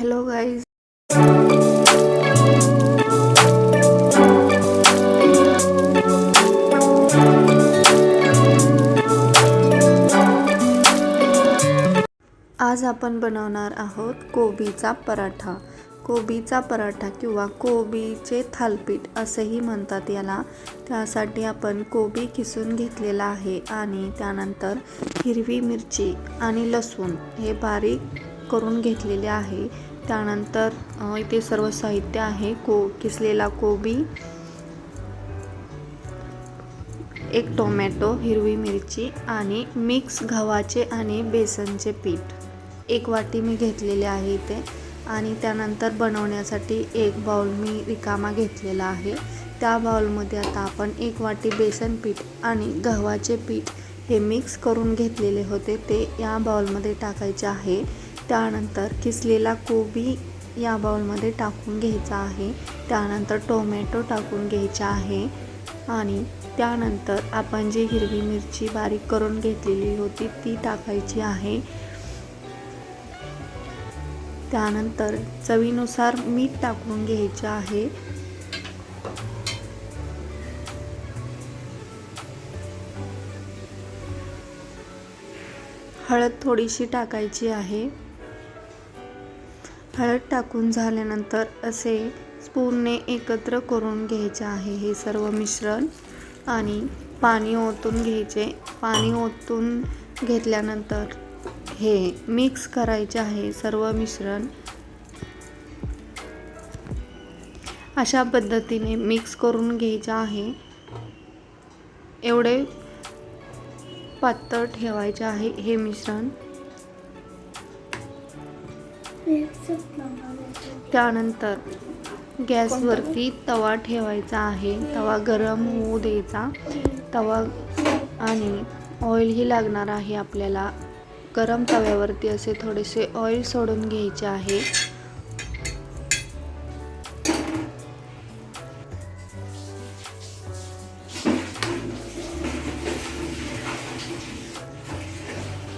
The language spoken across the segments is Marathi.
हॅलो गाईज आज आपण बनवणार आहोत कोबीचा पराठा. कोबीचा पराठा किंवा कोबीचे थालपीठ असेही म्हणतात याला. त्यासाठी आपण कोबी किसून घेतलेला आहे आणि त्यानंतर हिरवी मिरची आणि लसूण हे बारीक करून घेतलेले आहे. त्यानंतर इथे सर्व साहित्य आहे. को किसलेला कोबी एक टोमॅटो हिरवी मिरची आणि मिक्स गव्हाचे आणि बेसनचे पीठ. एक वाटी मी घेतलेले आहे इथे. आणि त्यानंतर बनवण्यासाठी एक बाउल मी रिकामा घेतलेला आहे. त्या बाउलमध्ये आता आपण एक वाटी बेसन पीठ आणि गव्हाचे पीठ हे मिक्स करून घेतलेले होते. ते या बाउलमध्ये टाकायचे आहे. त्यानंतर किसलेला कोबी या बाउलमध्ये टाकून घ्यायचा आहे. त्यानंतर टोमॅटो टाकून घ्यायचा आहे. आणि त्यानंतर आपण जी हिरवी मिरची बारीक करून घेतलेली होती ती टाकायची आहे. त्यानंतर चवीनुसार मीठ टाकून घ्यायचे आहे. हळद थोडीशी टाकायची आहे. हळद टाकून झाल्यानंतर असे स्पूनने एकत्र करून घ्यायचे आहे. हे सर्व मिश्रण आणि पाणी ओतून घ्यायचे. पाणी ओतून घेतल्यानंतर हे मिक्स करायचे आहे सर्व मिश्रण. अशा पद्धतीने मिक्स करून घ्यायचे आहे. एवढे पातळ ठेवायचे आहे हे मिश्रण. त्यानंतर गॅसवरती तवा ठेवायचा आहे. तवा गरम होऊ द्यायचा. तवा आणि ऑइलही लागणार आहे आपल्याला. गरम तव्यावरती असे थोडेसे ऑइल सोडून घ्यायचे आहे.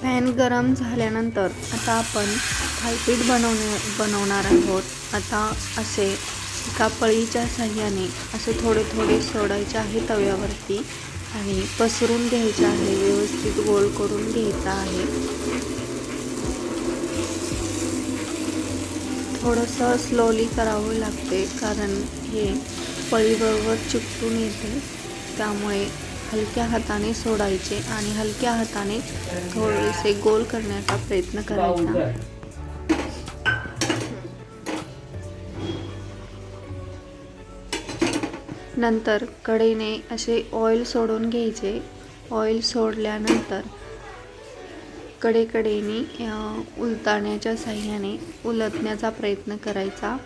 पॅन गरम झाल्यानंतर आता आपण थालपीठ बनवणे बनवणार आहोत. आता असे एका पळीच्या साह्याने असे थोडे थोडे सोडायचे आहे तव्यावरती आणि पसरून घ्यायचे आहे. व्यवस्थित गोल करून घ्यायचा आहे. थोडंसं स्लोली करावं लागते कारण हे पळीबरोबर चिकटून येते. त्यामुळे हलक्या हाताने सोडायचे आणि हलक्या हाताने थोडेसे गोल करण्याचा प्रयत्न करायचा. नंतर कडेने असे ऑइल सोडून घ्यायचे. ऑइल सोडल्यानंतर कडेकडेने उलताण्याच्या साह्याने उलटण्याचा प्रयत्न करायचा.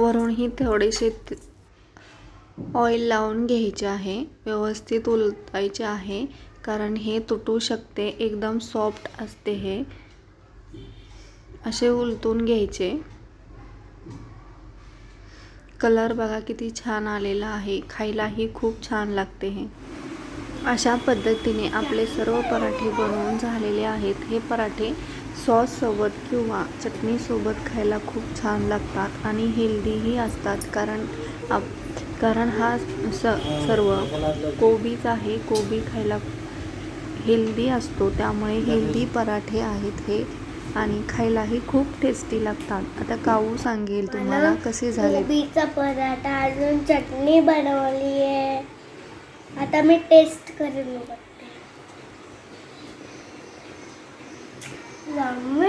वरूनही थोडेसे ऑइल लावून घ्यायचे आहे. व्यवस्थित उलटायचे आहे कारण हे तुटू शकते एकदम सॉफ्ट असते हे. असे उलटून घ्यायचे. कलर बघा किती छान आलेला आहे. खायलाही खूप छान लागते हे. अशा पद्धतीने आपले सर्व पराठे बनवून झालेले आहेत. हे पराठे सॉससोबत किंवा चटणीसोबत खायला खूप छान लागतात आणि हेल्दीही असतात. कारण आप कारण हा स सर्व कोबीच आहे. कोबी खायला हेल्दी असतो. त्यामुळे हेल्दी पराठे आहेत हे आणि खायलाही खूप टेस्टी लागतात. आता काऊ सांगेल तुम्हाला कसे झाले? कोबीचा पराठा अजून चटणी बनवली आहे. आता मी टेस्ट करून നമ്മൾ